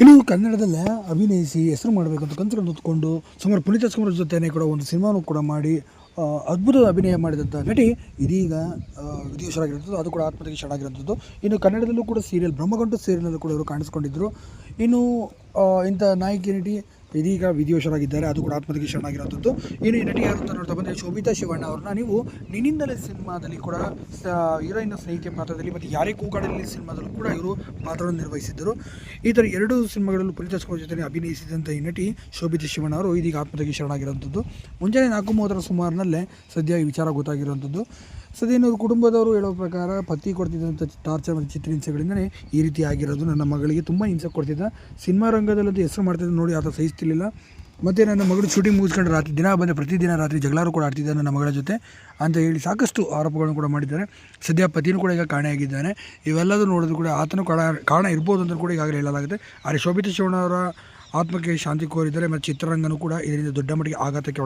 ಇನ್ನು ಕನ್ನಡದಲ್ಲೇ ಅಭಿನಯಿಸಿ ಹೆಸರು ಮಾಡಬೇಕಂತ ಕನಸುಗಳನ್ನು ಹೊತ್ಕೊಂಡು ಸುಮಾರು ಪುನೀತ್ ರಾಜ್ಕುಮಾರ್ ಜೊತೆನೇ ಕೂಡ ಒಂದು ಸಿನಿಮಾನು ಕೂಡ ಮಾಡಿ ಅದ್ಭುತ ಅಭಿನಯ ಮಾಡಿದಂಥ ನಟಿ ಇದೀಗ ವಿದೇಶರಾಗಿರುತ್ತದೆ ಅದು ಕೂಡ ಆತ್ಮಹತ್ಯೆಗೆ ಶರಣಾಗಿರುವಂಥದ್ದು ಇನ್ನು ಕನ್ನಡದಲ್ಲೂ ಕೂಡ ಸೀರಿಯಲ್ ಬ್ರಹ್ಮಗಂಟು ಸೀರಿಯಲ್ನಲ್ಲೂ ಕೂಡ ಇವರು ಕಾಣಿಸ್ಕೊಂಡಿದ್ದರು ಇನ್ನು ಇಂಥ ನಾಯಕಿ, ನಟಿ ಇದೀಗ ವಿಧಿವಶರಾಗಿದ್ದಾರೆ ಅದು ಕೂಡ ಆತ್ಮಹತ್ಯೆಗೆ ಶರಣಾಗಿರುವಂಥದ್ದು ಇನ್ನು ಈ ನಟಿ ಯಾರು ಅಂತ ನೋಡ್ತಾ ಬಂದರೆ ಶೋಭಿತಾ ಶಿವಣ್ಣ ಅವ್ರನ್ನ ನೀವು ನಿನ್ನಿಂದಲೇ ಸಿನಿಮಾದಲ್ಲಿ ಕೂಡ ಹೀರೋಯಿನ್ ಸ್ನೇಹಿತೆ ಪಾತ್ರದಲ್ಲಿ ಮತ್ತು ಯಾರೇ ಕೂಗಾಡಲಿ ಸಿನಿಮಾದಲ್ಲೂ ಕೂಡ ಇವರು ಪಾತ್ರವನ್ನು ನಿರ್ವಹಿಸಿದ್ದರು. ಈ ಥರ ಎರಡು ಸಿನಿಮಾಗಳಲ್ಲೂ ಪುನೀತ ರಾಜ್ಕುಮಾರ್ ಜೊತೆ ಅಭಿನಯಿಸಿದಂಥ ಈ ನಟಿ ಶೋಭಿತಾ ಶಿವಣ್ಣ ಅವರು ಇದೀಗ ಆತ್ಮಹತ್ಯೆಗೆ ಶರಣಾಗಿರುವಂಥದ್ದು ಮುಂಜಾನೆ ನಾಲ್ಕು ಮೂವತ್ತರ ಸುಮಾರಿನಲ್ಲೇ ಸದ್ಯ ಈ ವಿಚಾರ ಗೊತ್ತಾಗಿರುವಂಥದ್ದು ಸದ್ಯ ಕುಟುಂಬದವರು ಹೇಳೋ ಪ್ರಕಾರ ಪತಿ ಕೊಡ್ತಿದ್ದಂಥ ಟಾರ್ಚರ್ ಮತ್ತು ಚಿತ್ರಹಿಂಸೆಗಳಿಂದಲೇ ಈ ರೀತಿ ಆಗಿರೋದು ನನ್ನ ಮಗಳಿಗೆ ತುಂಬ ಹಿಂಸೆ ಕೊಡ್ತಿದ್ದ. ಸಿನಿಮಾ ರಂಗದಲ್ಲಂತೂ ಹೆಸರು ಮಾಡ್ತಿದ್ದ ನೋಡಿ, ಆತ ಸಹಿಸ್ತಿರ್ಲಿಲ್ಲ ಮತ್ತು ನನ್ನ ಮಗಳು ಶೂಟಿಂಗ್ ಮುಗಿಸ್ಕೊಂಡು ರಾತ್ರಿ ದಿನ ಬಂದರೆ ಪ್ರತಿದಿನ ರಾತ್ರಿ ಜಗಳಾರು ಕೂಡ ಆಡ್ತಿದ್ದ ನನ್ನ ಮಗಳ ಜೊತೆ ಅಂತ ಹೇಳಿ ಸಾಕಷ್ಟು ಆರೋಪಗಳನ್ನು ಕೂಡ ಮಾಡಿದ್ದಾರೆ. ಸದ್ಯ ಪತಿನೂ ಕೂಡ ಈಗ ಕಾಣೆಯಾಗಿದ್ದಾನೆ. ಇವೆಲ್ಲದೂ ನೋಡಿದ್ರು ಕೂಡ ಆತನು ಕಾರಣ ಕಾರಣ ಇರ್ಬೋದು ಅಂತ ಕೂಡ ಈಗಾಗಲೇ ಹೇಳಲಾಗುತ್ತೆ. ಆದರೆ ಶೋಭಿತ ಶಿವಣ್ಣವರ ಆತ್ಮಕ್ಕೆ ಶಾಂತಿ ಕೋರಿದ್ದಾರೆ. ಮತ್ತು ಚಿತ್ರರಂಗನೂ ಕೂಡ ಇದರಿಂದ ದೊಡ್ಡ ಮಟ್ಟಿಗೆ ಆಘಾತಕ್ಕೆ